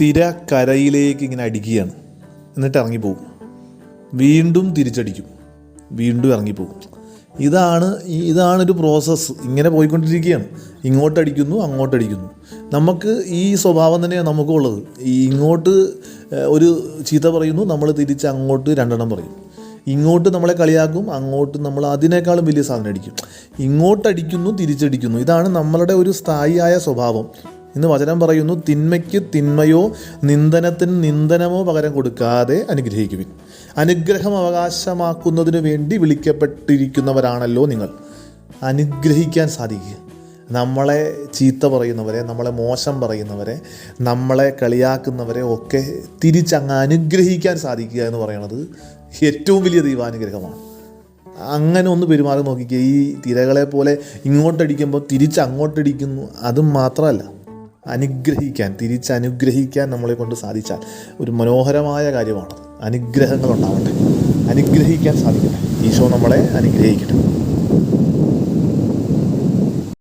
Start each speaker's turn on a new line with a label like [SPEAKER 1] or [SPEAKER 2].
[SPEAKER 1] തിര കരയിലേക്ക് ഇങ്ങനെ അടിക്കുകയാണ്. എന്നിട്ട് ഇറങ്ങിപ്പോകും. വീണ്ടും തിരിച്ചടിക്കും. വീണ്ടും ഇറങ്ങിപ്പോകും. ഇതാണ് ഇതാണൊരു പ്രോസസ്സ് ഇങ്ങനെ പോയിക്കൊണ്ടിരിക്കുകയാണ്. ഇങ്ങോട്ടടിക്കുന്നു അങ്ങോട്ടടിക്കുന്നു നമുക്ക് ഈ സ്വഭാവം തന്നെയാണ് നമുക്കുള്ളത് ഇങ്ങോട്ട് ഒരു ചീത്ത പറയുന്നു നമ്മൾ തിരിച്ച് അങ്ങോട്ട് രണ്ടെണ്ണം പറയും. ഇങ്ങോട്ട് നമ്മളെ കളിയാക്കും അങ്ങോട്ട് നമ്മൾ അതിനേക്കാളും വലിയ സാധനം അടിക്കും. ഇങ്ങോട്ടടിക്കുന്നു തിരിച്ചടിക്കുന്നു. ഇതാണ് നമ്മളുടെ ഒരു സ്ഥായിയായ സ്വഭാവം. ഇന്ന് വചനം പറയുന്നു തിന്മയ്ക്ക് തിന്മയോ നിന്ദനത്തിന് നിന്ദനമോ പകരം കൊടുക്കാതെ അനുഗ്രഹിക്കുവിൻ. അനുഗ്രഹം അവകാശമാക്കുന്നതിന് വേണ്ടി വിളിക്കപ്പെട്ടിരിക്കുന്നവരാണല്ലോ നിങ്ങൾ. അനുഗ്രഹിക്കാൻ സാധിക്കുക. നമ്മളെ ചീത്ത പറയുന്നവരെ നമ്മളെ മോശം പറയുന്നവരെ നമ്മളെ കളിയാക്കുന്നവരെ ഒക്കെ തിരിച്ചങ്ങ് അനുഗ്രഹിക്കാൻ സാധിക്കുക എന്ന് പറയുന്നത് ഏറ്റവും വലിയ ദൈവാനുഗ്രഹമാണ്. അങ്ങനെ ഒന്ന് പെരുമാറി നോക്കിക്കുക ഈ തിരകളെ പോലെ ഇങ്ങോട്ടടിക്കുമ്പോൾ തിരിച്ച് അങ്ങോട്ടടിക്കുന്നു അതും മാത്രമല്ല. അനുഗ്രഹിക്കാൻ തിരിച്ചനുഗ്രഹിക്കാൻ നമ്മളെ കൊണ്ട് സാധിച്ചാൽ ഒരു മനോഹരമായ കാര്യമാണ്. അനുഗ്രഹങ്ങളുണ്ടാവട്ടെ. അനുഗ്രഹിക്കാൻ സാധിക്കട്ടെ. ഈശോ നമ്മളെ അനുഗ്രഹിക്കട്ടെ.